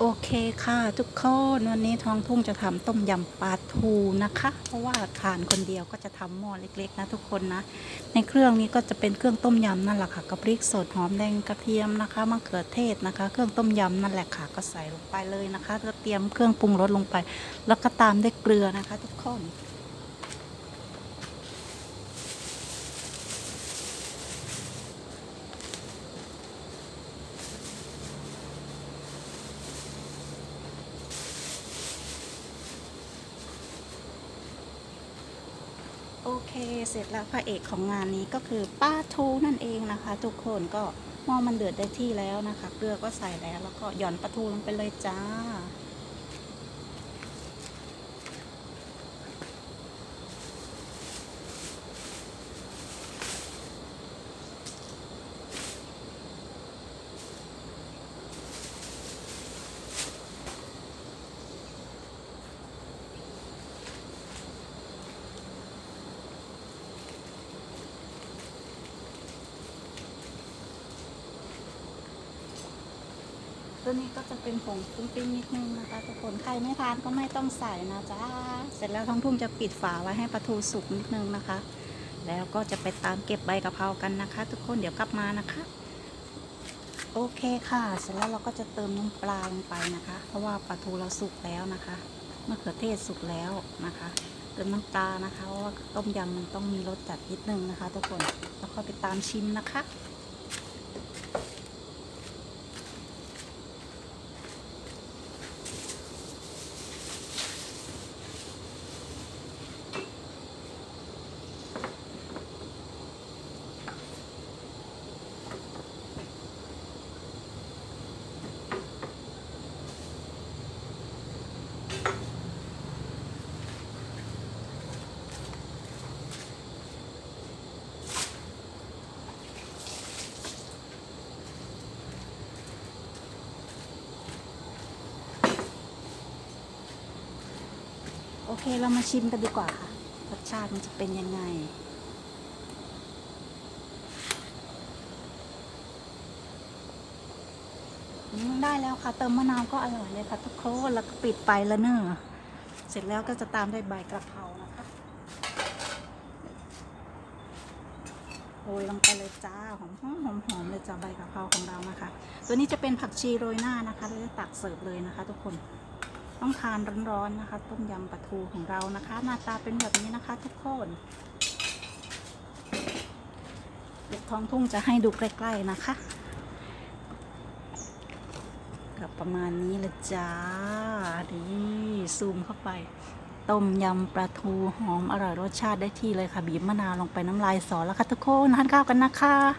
โอเคค่ะทุกคนวันนี้ท้องทุ่งจะทำต้มยำปลาทูนะคะ เพราะว่าทานคนเดียวก็จะทำหม้อเล็กๆ นะทุกคนนะ ในเครื่องนี้ก็จะเป็นเครื่องต้มยำนั่นแหละค่ะกระพริกสดหอมแดงกระเทียมนะคะมะเขือเทศนะคะ เครื่องต้มยำนั่นแหละค่ะ ก็ใส่ลงไปเลยนะคะ ก็เตรียมเครื่องปรุงรสลงไป แล้วก็ตามด้วยเกลือนะคะ ทุกคน โอเค เสร็จแล้วพระเอกของงานนี้ก็คือป้าทูนั่นเองนะคะ ทุกคนก็หม้อมันเดือดได้ที่แล้วนะคะ เกลือก็ใส่แล้วแล้วก็หย่อนปลาทูลงไปเลยจ้า ตัวนี้ก็จะเป็นผงปรุงปิ้งนิดนึงนะคะทุกคนใครไม่ทานก็ไม่ต้องใส่นะจ๊ะเสร็จแล้วท้องทุ่งจะปิดฝาไว้ให้ปลาทูสุกนิดนึงนะคะ แล้วก็จะไปตามเก็บใบกะเพรากันนะคะ ทุกคนเดี๋ยวกลับมานะคะ โอเคค่ะ เสร็จแล้วเราก็จะเติมน้ำปลาลงไปนะคะ เพราะว่าปลาทูเราสุกแล้วนะคะมะเขือเทศสุกแล้วนะคะเติมน้ำปลานะคะเพราะว่าต้มยำมันต้องมีรสจัดนิดนึงนะคะ ทุกคนแล้วก็ไปตามชิมนะคะ โอเคเรามาชิมกันดีกว่าค่ะ รสชาติมันจะเป็นยังไง ได้แล้วค่ะ เติมมะนาวก็อร่อยเลยค่ะทุกคนแล้วก็ปิดไฟแล้วเนอะเสร็จแล้วก็จะตามด้วยใบกระเพรานะคะโรยลงไปเลยจ้าหอมหอมหอมหอมเลยจ้าใบกระเพราของเรานะคะ ตัวนี้จะเป็นผักชีโรยหน้านะคะเราจะตักเสิร์ฟเลยนะคะ ทุกคน ต้องทานร้อนๆนะคะ ต้มยำปลาทูของเรานะคะ หน้าตาเป็นแบบนี้นะคะ ทุกคนเด็กท้องทุ่งจะให้ดูใกล้ ๆนะคะกับประมาณนี้ลยจ้าดีซูมเข้าไป ต้มยำปลาทูหอมอร่อยรสชาติได้ที่เลยค่ะ บีบมะนาวลงไปน้ำลายสอแล้วค่ะทุกคนทานข้าวกันนะคะ